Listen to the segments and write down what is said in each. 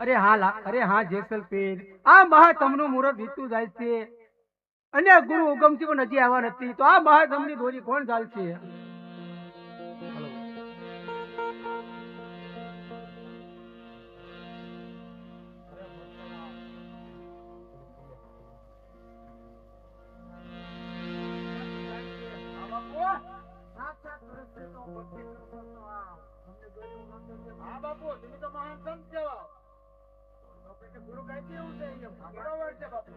અરે હા અરે હા જેસલપીર આ મહાતમનું મુહૂર્ત વીતું જાય છે. અને ગુરુ ઉગમથી પણ હજી આવવા નથી. તો આ મહાતમની દોરી કોણ ચાલશે? હા બાપુ તમે તો મહાન સંત કહેવાઓ ગુરુ કઈ કેવું છે? બરોબર છે બાપુ.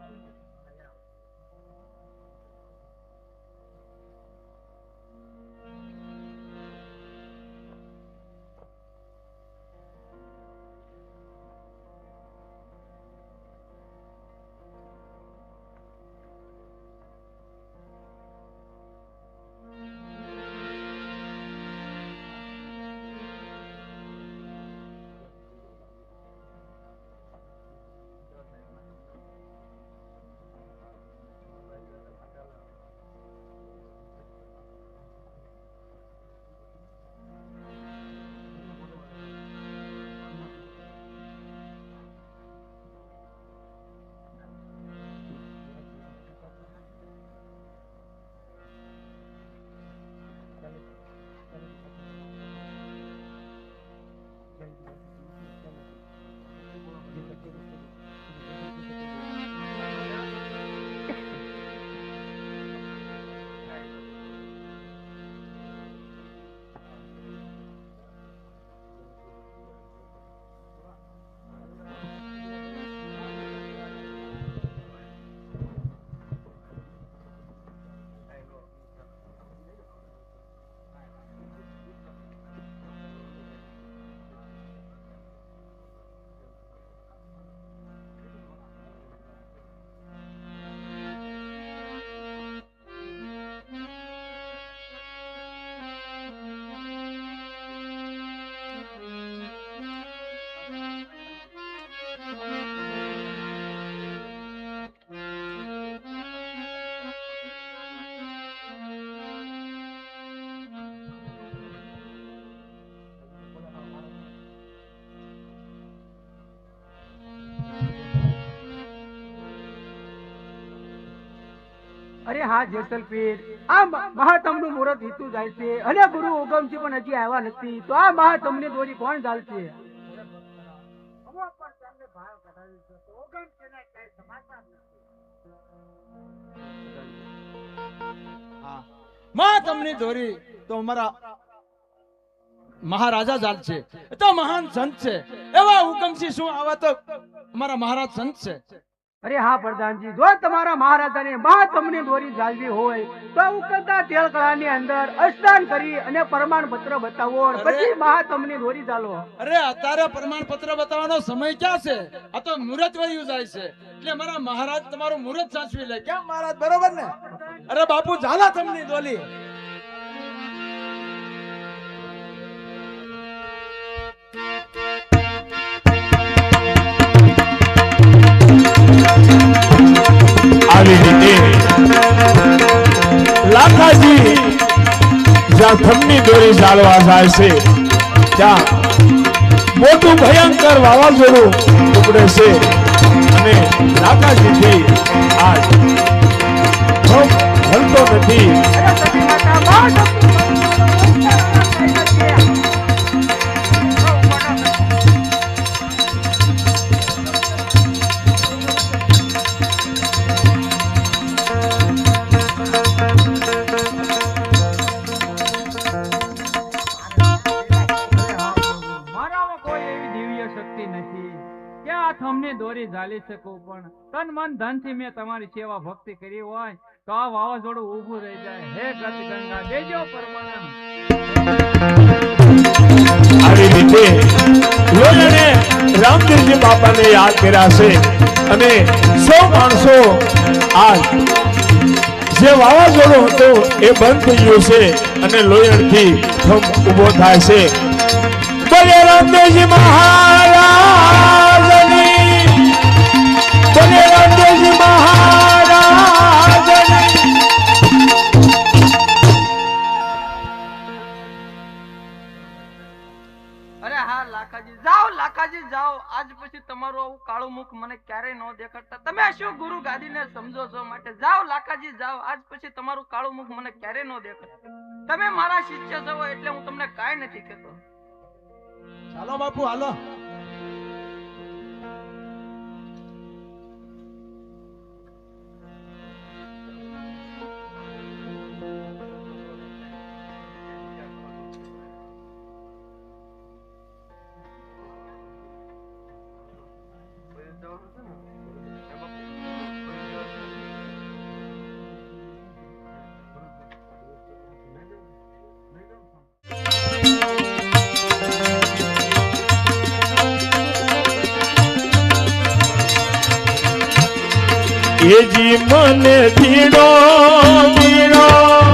અરે હા, જેસલપીર. આ મહાતમનું મુહૂર્ત વીતતું જાય છે. અને ગુરુ ઉગમથી પણ હજી આવ્યા નથી. તો આ મહાતમની દોરી કોણ ચાલશે મહાતમ તમને દોરી તો અમારા મહારાજા જાત છે. એ તો મહાન સંત છે. એવા હુકમસિંહ શું આવા તો અમારા મહારાજ સંત છે. અરે હા પ્રધાનજી જો તમારા મહારાજાને તમને દોરી જાળવી હોય તો ઉકળતા તેલકળાની અંદર અસ્નાન કરી અને પ્રમાણપત્ર બતાવો પછી અરે. તમને દોરી ચાલો અરે અત્યારે પ્રમાણપત્ર બતાવવાનો સમય ક્યાં છે? આ તો મુહૂર્ત વયું જાય છે. એટલે મારા મહારાજ તમારું મુહૂર્ત સાચવી લે. કેમ મહારાજ બરોબર ને? અરે બાપુ ઝાલા તમને દોલી આવી રીતે લાખાજી, જ્યાં થમની દોરી ચાલવા જાય છે, ત્યાં મોટું ભયંકર વાવાઝોડું ઉપડે છે. અને લાખાજીથી આ હલતો નથી. થમને ઝાલી શકું, પણ તન મન ધનથી મેં તમારી સેવા ભક્તિ કરી હોય, તો આ વાવાઝોડું ઊભું રહી જાય. હે ગત દેજો પરમાનંદ. આવી રીતે લોહીને રામદેવજી બાપાને યાદ કર્યા છે. અને સૌ માણસો આ જે વાવાઝોડું હતું એ બંધ થઈ ગયું છે અને લોયણથી થંભ ઊભો થાય છે. બોલે રામદેવજી મહારાજની રામદેવજી મહારાજની આજ પછી તમારું આવું કાળું મુખ મને ક્યારેય ન દેખાડતા. તમે શું ગુરુ ગાદીને સમજો છો માટે? જાઓ લાખાજી જાઓ. આજ પછી તમારું કાળું મુખ મને ક્યારેય ન દેખાડતા. તમે મારા શિષ્ય છો એટલે હું તમને કાંઈ નથી કહેતો. ચાલો બાપુ હાલો. એ જી મને ધીડો ધીડો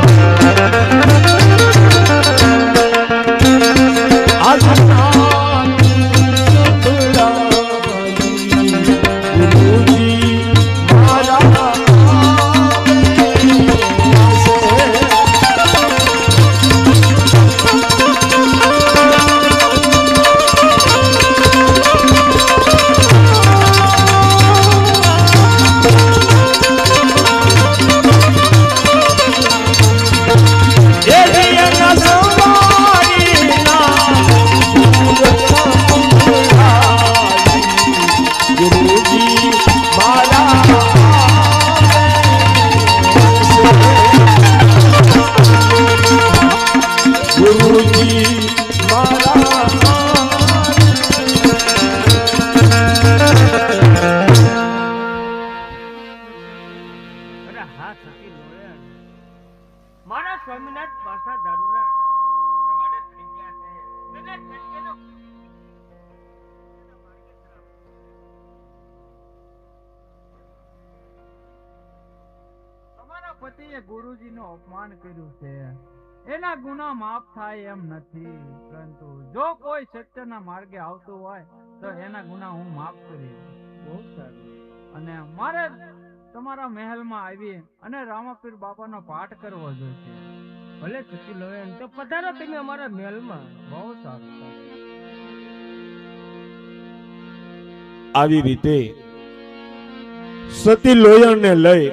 તમારા પતિએ ગુરુજીનું અપમાન કર્યું છે. એના ગુના માફ થાય એમ નથી, પરંતુ જો કોઈ સત્યના માર્ગે આવતું હોય, તો એના ગુના હું માફ કરી બહુ સારું. અને મારે તમારા મહેલમાં આવી અને રામાપીર બાપાનો પાઠ કરવો જોઈએ. ભલે છૂટી લો એમ તો પધારો તમે અમારા મહેલમાં બહુ સારું. આવી રીતે સતી લોયણને લઈ